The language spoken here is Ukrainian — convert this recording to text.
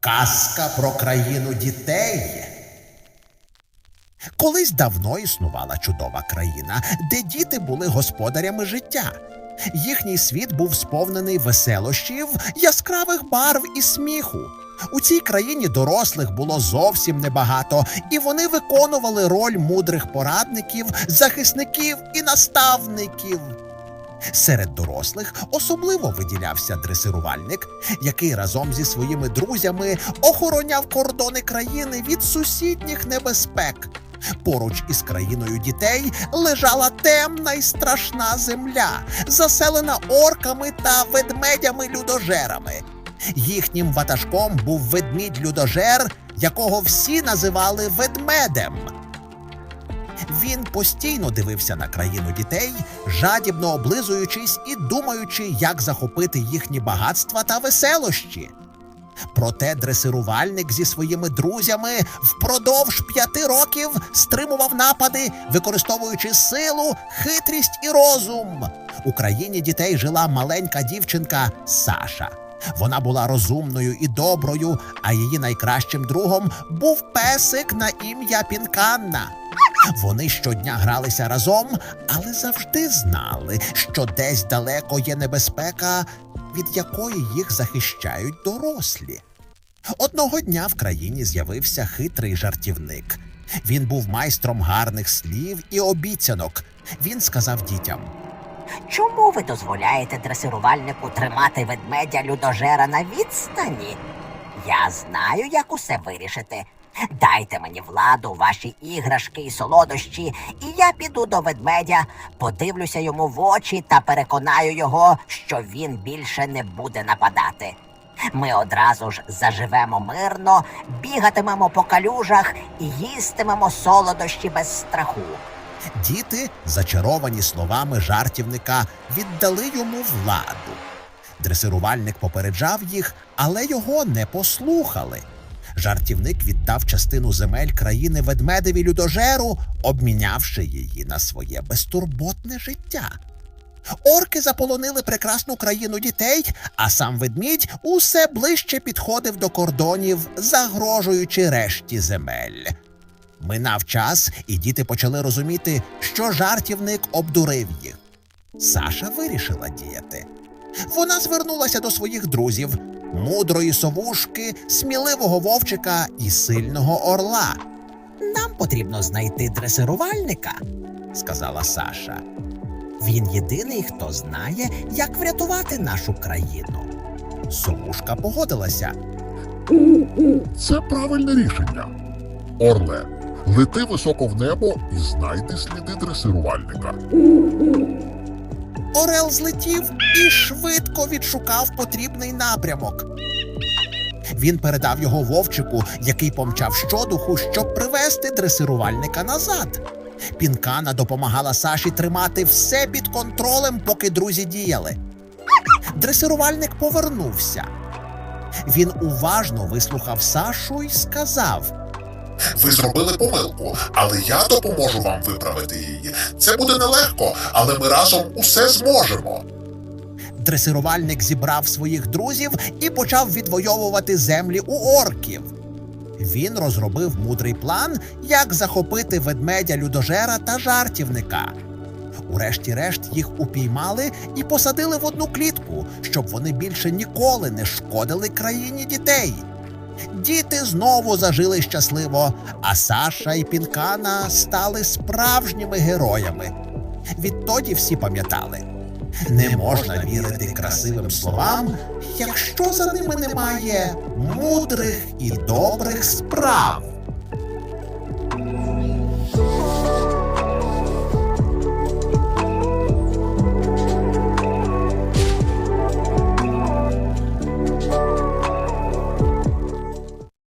Казка про країну дітей. Колись давно існувала чудова країна, де діти були господарями життя. Їхній світ був сповнений веселощів, яскравих барв і сміху. У цій країні дорослих було зовсім небагато, і вони виконували роль мудрих порадників, захисників і наставників. Серед дорослих особливо виділявся дресирувальник, який разом зі своїми друзями охороняв кордони країни від сусідніх небезпек. Поруч із країною дітей лежала темна й страшна земля, заселена орками та ведмедями-людожерами. Їхнім ватажком був ведмідь-людожер, якого всі називали ведмедем. Він постійно дивився на країну дітей, жадібно облизуючись і думаючи, як захопити їхні багатства та веселощі. Проте дресирувальник зі своїми друзями впродовж п'яти років стримував напади, використовуючи силу, хитрість і розум. У країні дітей жила маленька дівчинка Саша. Вона була розумною і доброю, а її найкращим другом був песик на ім'я Пінканна. Вони щодня гралися разом, але завжди знали, що десь далеко є небезпека, від якої їх захищають дорослі. Одного дня в країні з'явився хитрий жартівник. Він був майстром гарних слів і обіцянок. Він сказав дітям: Чому ви дозволяєте дресирувальнику тримати ведмедя людожера на відстані? Я знаю, як усе вирішити. Дайте мені владу, ваші іграшки і солодощі, і я піду до ведмедя, подивлюся йому в очі та переконаю його, що він більше не буде нападати. Ми одразу ж заживемо мирно, бігатимемо по калюжах і їстимемо солодощі без страху. Діти, зачаровані словами жартівника, віддали йому владу. Дресирувальник попереджав їх, але його не послухали. Жартівник віддав частину земель країни ведмедеві людожеру, обмінявши її на своє безтурботне життя. Орки заполонили прекрасну країну дітей, а сам ведмідь усе ближче підходив до кордонів, загрожуючи решті земель. Минав час, і діти почали розуміти, що жартівник обдурив їх. Саша вирішила діяти. Вона звернулася до своїх друзів мудрої совушки, сміливого вовчика і сильного орла. Нам потрібно знайти дресирувальника, сказала Саша. Він єдиний, хто знає, як врятувати нашу країну. Совушка погодилася. Це правильне рішення. Орле, лети високо в небо і знайди сліди дресирувальника. Орел злетів і швидко відшукав потрібний напрямок. Він передав його вовчику, який помчав щодуху, щоб привести дресирувальника назад. Пінкана допомагала Саші тримати все під контролем, поки друзі діяли. Дресирувальник повернувся. Він уважно вислухав Сашу і сказав: Ви зробили помилку, але я допоможу вам виправити її. Це буде нелегко, але ми разом усе зможемо. Дресирувальник зібрав своїх друзів і почав відвоювати землі у орків. Він розробив мудрий план, як захопити ведмедя людожера та жартівника. Урешті-решт їх упіймали і посадили в одну клітку, щоб вони більше ніколи не шкодили країні дітей. Діти знову зажили щасливо, а Саша і Пінкана стали справжніми героями. Відтоді всі пам'ятали. Не можна вірити красивим словам, якщо за ними немає мудрих і добрих справ.